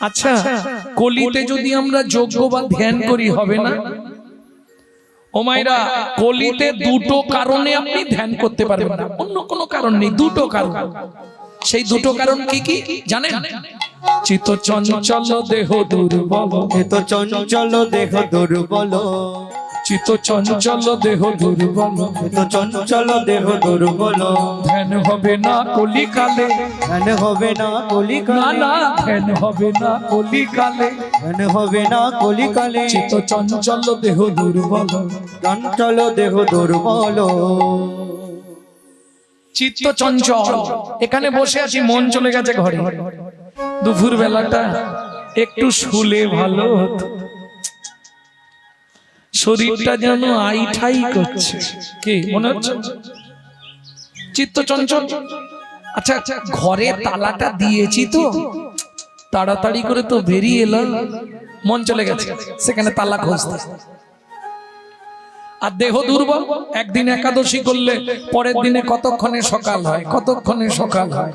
আচ্ছা কলিতে যদি আমরা যোগ্য বা ধ্যান করি হবে না? ও মাইরা কলিতে দুটো কারণে আপনি ধ্যান করতে পারবেন না। অন্য কোনো কারণ নেই দুটো কারণ। সেই দুটো কারণ কি কি? জানেন? চিত চঞ্চল দেহ দুর্বল। চিত চঞ্চল দেহ দুর্বল। চিত্ত চঞ্চল দেহ দুর্বল। এ তো চঞ্চল দেহ দুর্বল। ধ্যান হবে না কলিকালে। ধ্যান হবে না কলিকালে। না ধ্যান হবে না কলিকালে। ধ্যান হবে না কলিকালে। চিত্ত চঞ্চল দেহ দুর্বল। চঞ্চল দেহ দুর্বল। চিত্ত চঞ্চল এখানে বসে আছি মন চলে গেছে ঘরে। দুপুর বেলাটা একটু শুলে ভালো হতো। শরীরটা যেন আইঠাই করছে। কি মনে হচ্ছে? চিত্ত চঞ্চল আচ্ছা আচ্ছা ঘরে তালাটা দিয়েছি তো। তাড়াতাড়ি করে তো বেরিয়ে এলাম। মন চলে গেছে। সেখানে তালা খুঁজতে আর দেহ দুর্বল? একদিন একাদশী করলে পরের দিনে কতক্ষণে সকাল হয়? কতক্ষণে সকাল হয়?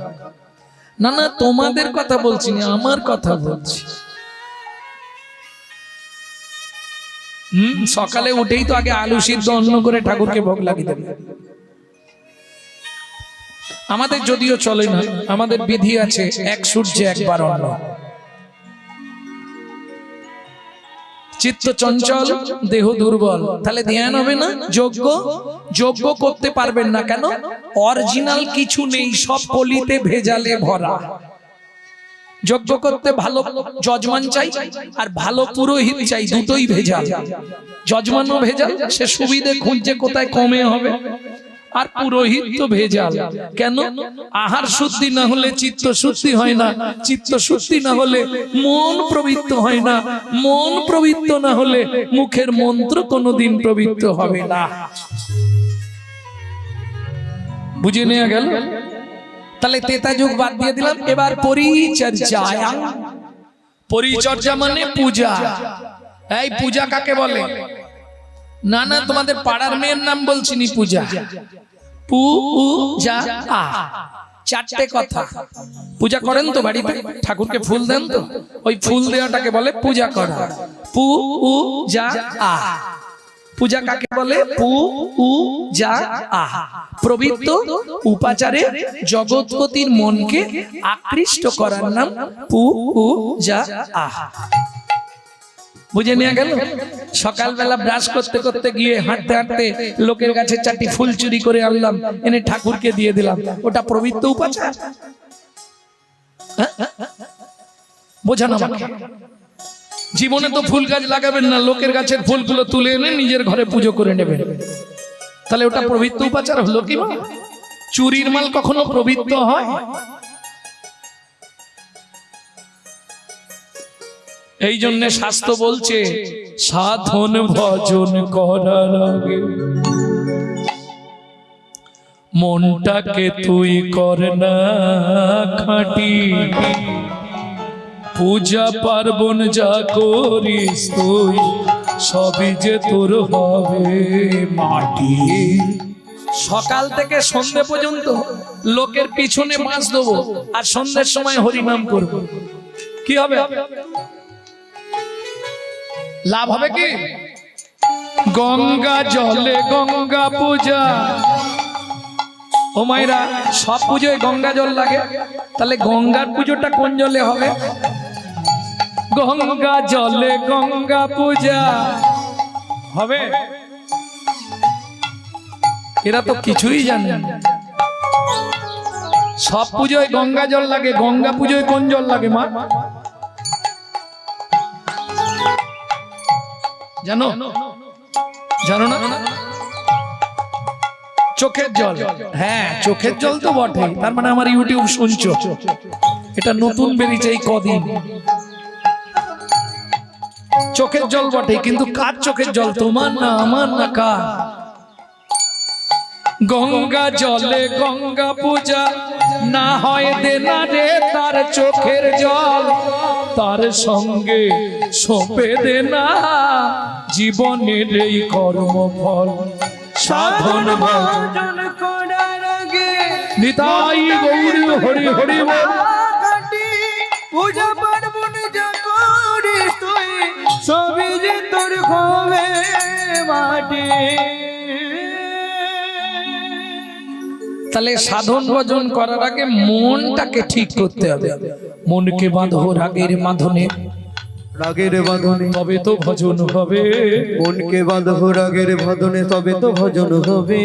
না না তোমাদের কথা বলছি না আমার কথা বলছি। সকালে উঠেই তো আগে আলু সিদ্ধ অন্ন করে ঠাকুরকে ভোগ লাগিয়ে দেবে। আমাদের যদিও চলে না, আমাদের বিধি আছে এক সূর্যে একবার অন্ন। চিত্ত চঞ্চল, দেহ দুর্বল। তাহলে ধ্যান হবে না? যোগ্য যোগ্য করতে পারবেন না কেন? অরিজিনাল কিছু নেই, সব কলিতে ভেজালে ভরা। যজ্ঞ করতে ভালো যজমান চাই আর ভালো পুরোহিত চাই দুটোই ভেজাল। যজমানও ভেজাল সে সুবিধে খুঁজছে কোথায় কমে হবে। আর পুরোহিত তো ভেজাল। কেন? আহার শুদ্ধি না হলে চিত্ত শুদ্ধি হয় না। চিত্ত শুদ্ধি না হলে মন প্রবৃত্ত হয় না। মন প্রবৃত্ত না হলে মুখের মন্ত্র কোনোদিন প্রবৃত্ত হবে না। বুঝে নেওয়া গেল? তাহলে তেতা যুগ বাদ দিয়ে দিলাম, এবার পরিচর্যা পরিচর্যা মানে পূজা। এই পূজা কাকে বলে? না না, তোমাদের পাড়ার মেয়ের নাম বলছি নি পূজা। পু আ চারটে কথা। পূজা করেন তো বাড়িতে? ঠাকুরকে ফুল দেন তো? ওই ফুল দেওয়াটাকে বলে পূজা করা। পু উ যা আ পূজা কাকে বলে? পু, উ, যা আ প্রবৃত্ত উপাচারে জগৎপতির মনকে আকৃষ্ট করার নাম পু, উ, যা আ বুঝে গেল? সকালবেলা ব্রাশ করতে করতে গিয়ে হাঁটতে হাঁটতে লোকের কাছে চারটি ফুল চুরি করে আনলাম। এনে ঠাকুরকে দিয়ে দিলাম। ওটা পবিত্র উপাচার। হ্যাঁ? বোঝানো জীবনে তো ফুল গাছ লাগাবেন না, লোকের গাছের ফুলগুলো তুলে এনে নিজের ঘরে পুজো করে নেবেন। তাহলে ওটা প্রবৃত্ত উপাচার হলো কি চুরির মাল কখনো প্রবৃত্ত হয়? এই জন্য শাস্ত্র বলছে, সাধন ভজন করার আগে মনটাকে তুই কর না, খাটি। পূজা পার্বণ যা করিস তুই, সবই যে তোর হবে মাটি। সকাল থেকে সন্ধে পর্যন্ত লোকের পিছনে মাছ দেবো আর সন্ধ্যের সময় হরিনাম করব। কি হবে? লাভ হবে কি? গঙ্গা জলে গঙ্গা পূজা। ও মাইরা সব পুজোয় গঙ্গা জল লাগে। তাহলে গঙ্গার পুজোটা কোন জলে হবে? গঙ্গা জলে গঙ্গা পূজা। হবে? এরা তো কিছুই জানে। সব পুজোয় গঙ্গা জল লাগে গঙ্গা পুজোয় কোন জল লাগে মা? জানো? জানো না? চোখের জল। হ্যাঁ চোখের জল তো বটে তার মানে আমার ইউটিউব শুনছো। এটা নতুন বেরিয়েছে এই কদিন। চোখের জল বটে কিন্তু কার চোখের জল? তোমার না আমার না কার? গঙ্গা জলে গঙ্গা পূজা না হয় দেনা রে তার চোখের জল। তার সঙ্গে সপে দেনা জীবনের এই কর্মফল। সাধন ভজন করার আগে নিতাই গৌর হরি হরি বল। পূজা সবই যে তোর হবে মাটি। তাহলে সাধন ভজন করার আগে মনটাকে ঠিক করতে হবে। মনকে বাঁধো রাগের মাধনে। রাগের বাঁধনে তবে তো ভজন হবে। মনকে বাঁধো রাগের বাঁধনে তবে তো ভজন হবে।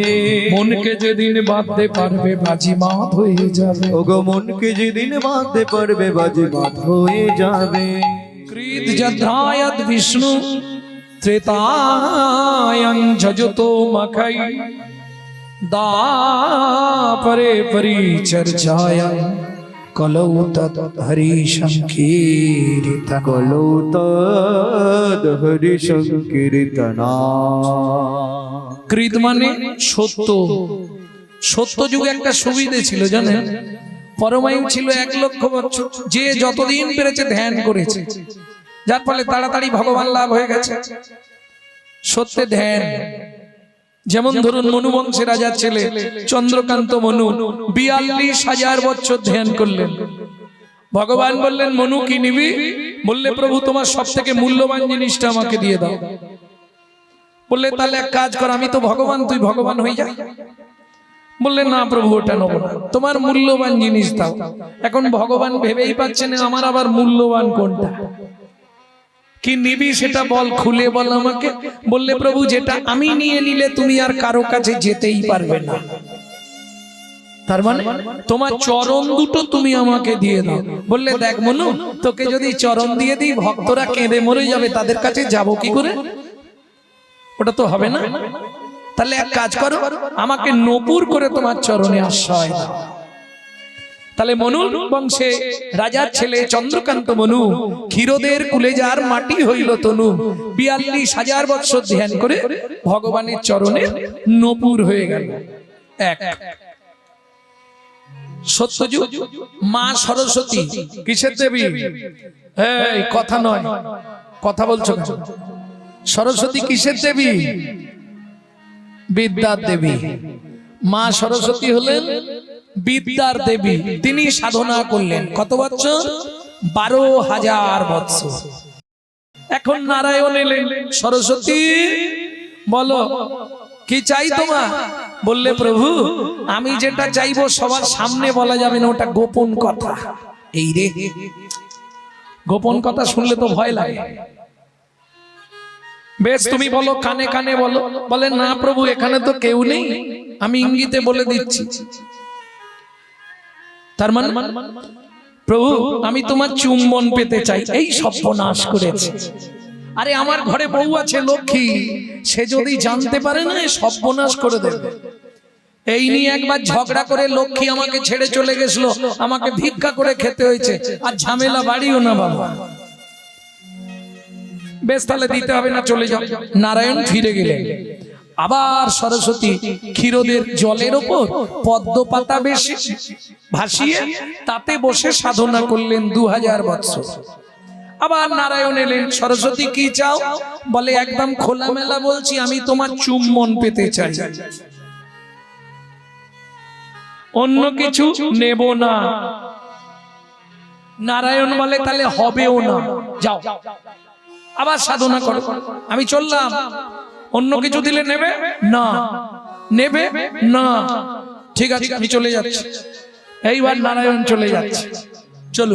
মনকে যেদিন বাঁধতে পারবে বাজি মাত হয়ে যাবে। ওগো মনকে যেদিন বাঁধতে পারবে বাজে বাঁধ হয়ে যাবে। মখাই দাপরে পরিচর্যায় কলৌ তৎ হরি সংকীর্তন কলৌ তদ হরি সংকীর্তনা কৃত মানে সত্য। সত্য যুগে একটা সুবিধে ছিল জানেন? পরমায়ু ছিল এক লক্ষ বছর যে যতদিন পেরেছে ধ্যান করেছে। যার ফলে তাড়াতাড়ি ভগবান লাভ হয়ে গেছে। সত্যে ধ্যান। যেমন ধরুন মনু বংশের রাজার ছেলে চন্দ্রকান্ত মনু বিয়াল্লিশ হাজার বছর ধ্যান করলেন। ভগবান বললেন, মনু, কি নিবি? বললে, প্রভু, তোমার সব থেকে মূল্যবান জিনিসটা আমাকে দিয়ে দাও। বললে, তাহলে এক কাজ কর, আমি তো ভগবান, তুই ভগবান হয়ে যা। বললে, না প্রভু, ওটা নেব না। তোমার মূল্যবান জিনিস দাও। এখন ভগবান ভেবেই পাচ্ছে না আমার আবার মূল্যবান কোনটা? কি নিবি সেটা বল খুলে বল আমাকে। বললে প্রভু যেটা আমি নিয়ে নিলে তুমি আর কারও কাছে যেতেই পারবে না। তার মানে? তোমার চরণ দুটো তুমি আমাকে দিয়ে দাও। বললে দেখ মনু তোকে যদি চরণ দিয়ে দিই ভক্তরা কেঁদে মরে যাবে তাদের কাছে যাব কি করে? ওটা তো হবে না। তাহলে এক কাজ করো আমাকে নপুর করে তোমার চরণে আশ্রয় দাও। তাহলে মনু বংশে রাজার ছেলে চন্দ্রকান্ত মনু ক্ষীরদের কুলে যার মাটি হইল তনু। বিয়াল্লিশ হাজার বৎসর ধ্যান করে ভগবানের চরণে নপুর হয়ে গেল। এক। সত্যযুগ, মা সরস্বতী, কিসের দেবী? কথা নয়। কথা বলছো সরস্বতী কিসের দেবী? বিদ্যার দেবী। মা সরস্বতী হলেন বিদ্যার দেবী, তিনি সাধনা করলেন। কত বছর? বারো হাজার বৎসর। এখন নারায়ণ এলেন। সরস্বতী, বলো, কি চাই তোমার? বললে, প্রভু, আমি যেটা চাইব সবার সামনে বলা যাবে না, ওটা গোপন কথা। এই রে, গোপন কথা শুনলে তো ভয় লাগে। বেশ, তুমি বলো, কানে কানে বলো। বলে, না, প্রভু, এখানে তো কেউ নেই। আমি ইঙ্গিতে বলে দিচ্ছি। তার মানে প্রভু আমি তোমার চুম্বন পেতে চাই। এই সর্বনাশ করেছে। আরে আমার ঘরে বউ আছে লক্ষ্মী। সে যদি জানতে পারে না সর্বনাশ করে দেবে। এই নিয়ে একবার ঝগড়া করে লক্ষ্মী আমাকে ছেড়ে চলে গেছিল। আমাকে ভিক্ষা করে খেতে হয়েছে। আর ঝামেলা বাড়িও না। বাবা। বেশ তাহলে দিতে হবে না চলে যাও। নারায়ণ ফিরে গেলেন। আবার সরস্বতী ক্ষীরদের জলের ওপর পদ্ম পাতা বেশি ভাসিয়ে তাতে বসে সাধনা করলেন দু হাজার বৎসর। আবার নারায়ণ এলেন, সরস্বতী, কি চাও? বলে, একদম খোলামেলা বলছি, আমি তোমার চুম্বন পেতে চাই। অন্য কিছু নেব না। নারায়ণ বলে, তাহলে হবেও না। যাও। আবার সাধনা করো। আমি চললাম। অন্য কিছু দিলে নেবে না। নেবে না। ঠিক আছে আমি চলে যাচ্ছি। এইবার নারায়ণ চলে যাচ্ছে। চলো।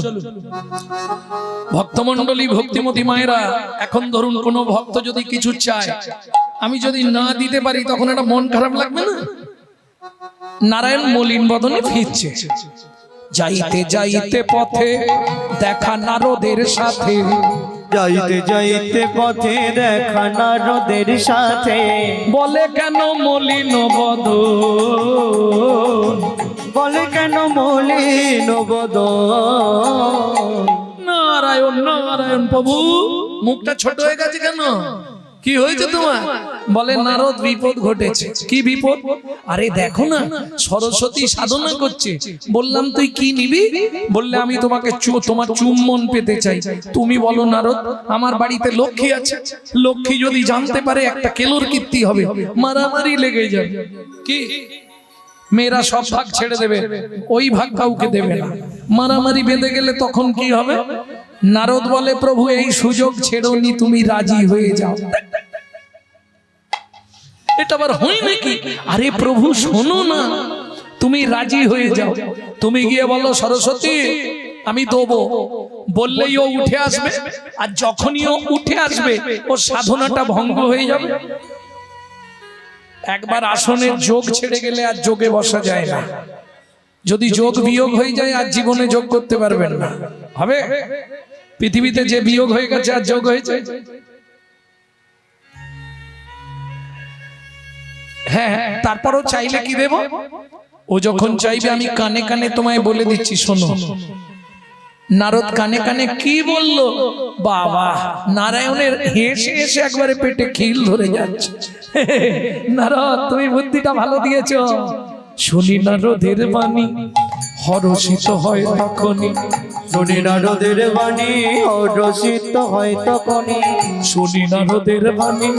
ভক্তমন্ডলী ভক্তিমতী মায়েরা এখন ধরুন কোনো ভক্ত যদি কিছু চায় আমি যদি না দিতে পারি তখন একটা মন খারাপ লাগবে না? নারায়ণ মলিন বদনে ফিরছে। যাইতে যাইতে পথে দেখা নারদের সাথে। যাইতে যাইতে পথে দেখা নারদের সাথে। বলে কেন মলিন বদ বলে কেন মলিন বদ নারায়ণ নারায়ণ প্রভু মুখটা ছোট হয়ে গেছে কেন? কি হয়েছে তোমার? বলে নারদ বিপদ ঘটেছে। কি বিপদ? আরে দেখো না সরস্বতী সাধনা করছে। বললাম তুই কি নিবি? বললে আমি তোমাকে তোমার চুম্বন পেতে চাই। তুমি বলো নারদ আমার বাড়িতে লক্ষ্মী আছে। লক্ষ্মী যদি জানতে পারে একটা কেলোর কীর্তি হবে। মারামারি লেগে যাবে কি? মেয়েরা সব ভাগ ছেড়ে দেবে। ওই ভাগ কাউকে দেবে না। মারামারি বেঁধে গেলে তখন কি হবে? নারদ বলে, প্রভু, এই সুযোগ ছেড়োনি, তুমি রাজি হয়ে যাও। এটা আবার হয় নাকি? আরে প্রভু, শোনো না, তুমি রাজি হয়ে যাও। তুমি গিয়ে বলো, সরস্বতী, আমি দেবো। বললেই ও উঠে আসবে, আর যখনই ও উঠে আসবে ও সাধনাটা ভঙ্গ হয়ে যাবে। একবার আসনের যোগ ছেড়ে গেলে আর যোগে বসা যায় না। যদি যোগ বিয়োগ হয়ে যায়, আর জীবনে যোগ করতে পারবেন না। হবে? পৃথিবীতে যে বিয়োগ হয়ে গেছে আর যোগ হয়েছে? হ্যাঁ হ্যাঁ তারপরও চাইলে কি দেব? ও যখন চাইবে, আমি কানে কানে তোমায় বলে দিচ্ছি, শোনো। নারদ কানে কানে কি বলল? বাবা, নারায়ণের হেসে হেসে একবারে পেটে খিল ধরে যাচ্ছে। নারদ, তুমি বুদ্ধিটা ভালো দিয়েছ। শুনি নারদের বাণী। হরষিত হয় তখনই। শুনি নারদের বাণী অরসিত হয় তখনই। শুনি নারদের বাণী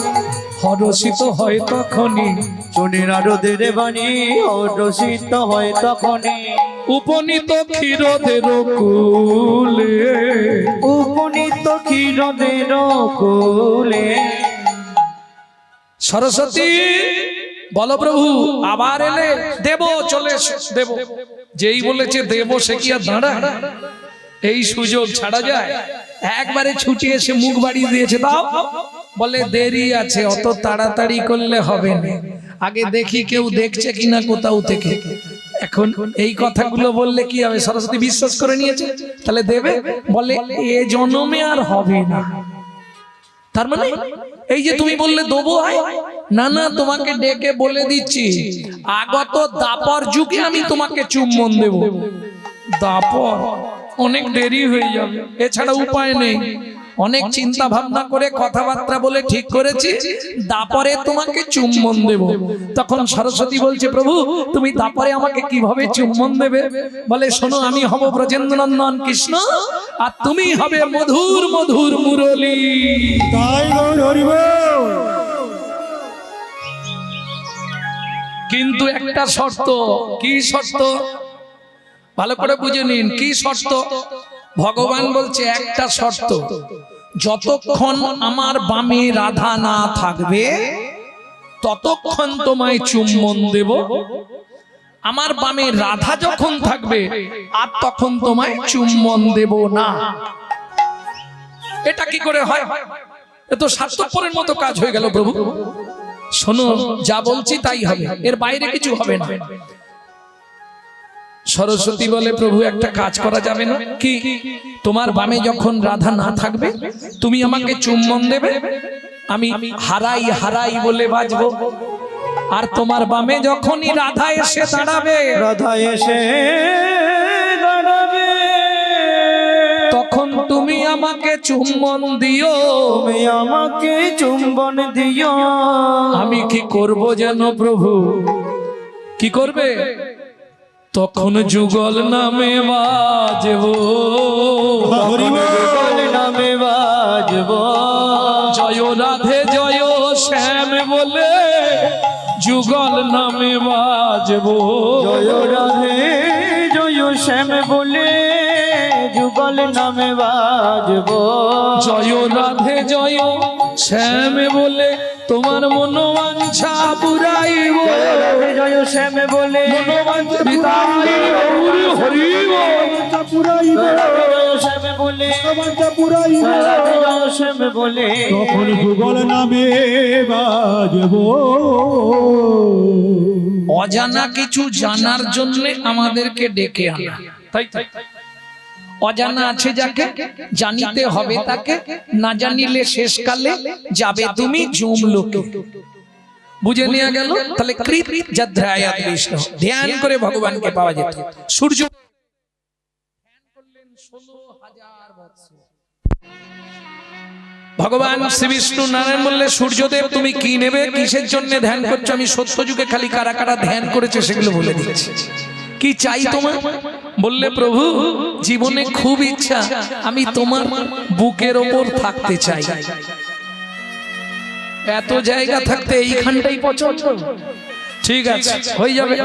হরষিত হয় তখনই। শুনি নারদের বাণী অরসিত হয় তখনই। উপনীত ক্ষীরদের কুলে। উপনীত ক্ষীরদের কুলে। সরস্বতী বলো প্রভু আবার এলে দেব চলে দেব। যেই বলেছে দেব সে কি আর দাঁড়া এই সুযোগ ছাড়া যায়। একবারে ছুটি এসে মুখ বাড়িয়ে দিয়েছে দাও। বলে দেরি আছে অত তাড়াতাড়ি করলে হবে না। আগে দেখি কেউ দেখছে কিনা কোথাও থেকে। এখন এই কথাগুলো বললে কি হবে? সরস্বতী বিশ্বাস করে নিয়েছে। তাহলে দেবে? বলে এ জন্মে আর হবে না। তার মানে এই যে তুমি বললে দেবো আয়। না না, তোমাকে ডেকে বলে দিচ্ছি। আগত দাপর যুগে আমি তোমাকে চুম্বন দেব। দাপর, অনেক দেরি হয়ে যাবে। এছাড়া উপায় নেই। অনেক চিন্তা ভাবনা করে কথাবার্তা বলে ঠিক করেছি, দাপরে তোমাকে চুম্বন দেব। তখন সরস্বতী বলছে, প্রভু, তুমি দাপরে আমাকে কীভাবে চুম্বন দেবে? বলে, শোনো, আমি হব ব্রজেন্দ্রনন্দন কৃষ্ণ, আর তুমি হবে মধুর মধুর মুরলী। তাই কিন্তু একটা শর্ত। কি শর্ত? ভালো করে বুঝে নিন, কি শর্ত? ভগবান বলছে একটা শর্ত, যতক্ষণ আমার বামে রাধা না থাকবে, ততক্ষণ তোমায় চুম্বন দেব। আমার বামে রাধা যখন থাকবে, আর তখন তোমায় চুম্বন দেব না। এটা কি করে হয়? এ তো স্বার্থপরের মতো কাজ হয়ে গেল প্রভু। শোনো যা বলছি তাই হবে। এর বাইরে কিছু হবে না। সরস্বতী বলে প্রভু একটা কাজ করা যাবে না? কি? তোমার বামে যখন রাধা না থাকবে তুমি আমাকে চুম্বন দেবে আমি হারাই হারাই বলে বাজবো। আর তোমার বামে যখনই রাধা এসে দাঁড়াবে রাধা এসে আমাকে চুম্বন দিও। তুমি আমাকে চুম্বন দিও। আমি কি করব যেন প্রভু? কি করবে? তখন যুগল নামে বাজব। যুগল নামে বাজব। জয় রাধে জয় শ্যাম বলে যুগল নামে বাজব। জয় রাধে জয় শ্যাম বলে যুগল নামে বাজব। জয় রাধে জয় শ্যাম বলে তোমার মনোবাঞ্ছা পুরাইব। জয় শ্যাম বলে মনোবাঞ্ছা পুরাইব। শ্যাম বলে বাঞ্ছা পুরাইব। শ্যাম বলে তখন যুগল নামে বাজব। অজানা কিছু জানার জন্য আমাদেরকে ডেকে আনা। তাই তাই অজানা আছে যাকে জানিতে হবে তাকে না জানিলে শেষকালে যাবে তুমি জম লোকে। বুঝে নিয়ে গেল? তাহলে কৃত বিষ্ণু। ধ্যান করে ভগবানকে পাওয়া যেত। সূর্য ভগবান শ্রী বিষ্ণু নারায়ণ বললে সূর্যদেব তুমি কি নেবে? কিসের জন্য ধ্যান করছ? আমি সত্য যুগে খালি কারা কারা ধ্যান করেছে সেগুলো বলে দিচ্ছি কি চাই তোমার বললে প্রভু জীবনে খুব ইচ্ছা আমি তোমার বুকের ওপর থাকতে চাই। এত জায়গা থাকতে এইখানটাই পছন্দ? ঠিক আছে হয়ে যাবে।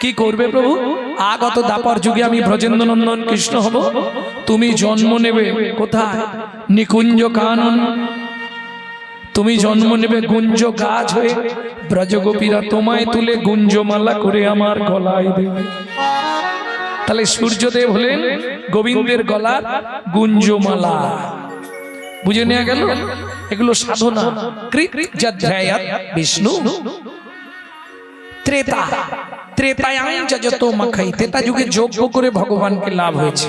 কি করবে প্রভু? আগত দাপর যুগে আমি ব্রজেন্দ্র নন্দন কৃষ্ণ হব। তুমি জন্ম নেবে কোথায়? নিকুঞ্জ কানন। তুমি জন্ম নেবে গুঞ্জ গাছ হয়ে। ব্রজগোপীরা তোমায় তুলে গুঞ্জমালা করে আমার গলায় দেবে। তাহলে সূর্যদেব হলেন গোবিন্দের গলার গুঞ্জমালা। বুঝে নেওয়া গেল? এগুলো সাধনা। বিষ্ণু। ত্রেতা। ত্রেতায় যত মাখাই। ত্রেতা যুগে যোগ্য করে ভগবানকে লাভ হয়েছে।